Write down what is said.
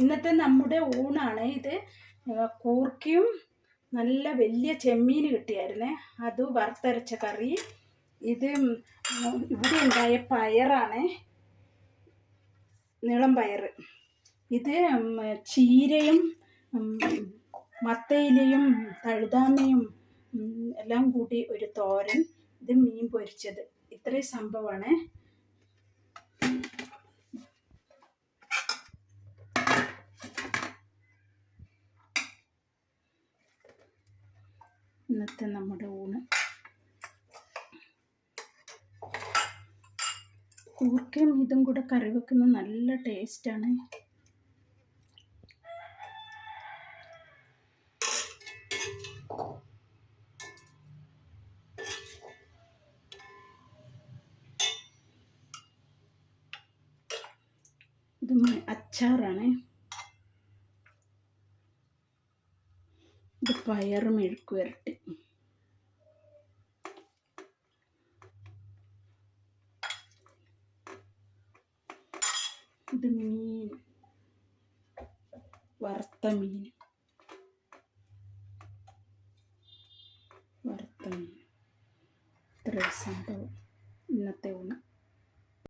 ഇന്നത്തെ നമ്മുടെ ഊണാണ് ഇത്. കൂർക്കയും നല്ല വലിയ ചെമ്മീൻ കിട്ടിയായിരുന്നേ. അത് വറുത്തരച്ച കറി. ഇത് ഇവിടെ ഉണ്ടായ പയറാണ്. നീളം പയർ ഇത് ചീരയും മത്തയിലയും തഴുതാമയും എല്ലാം കൂടി ഒരു തോരൻ. ഇത് മീൻ പൊരിച്ചത്. ഇത്രയും സംഭവമാണ്. ഇന്നത്തെ നമ്മുടെ ഊണ്. കൂർക്കയും ഇതും കൂടെ കറി വെക്കുന്ന നല്ല ടേസ്റ്റാണ് ഇത് അച്ചാറാണ്. ഇത് പയർ മെഴുക്ക് വരട്ടി. ഇത് മീൻ വറുത്ത മീൻ. വറുത്ത മീൻ. ഇത്രയും സംഭവം. ഇന്നത്തെ ഊണ്.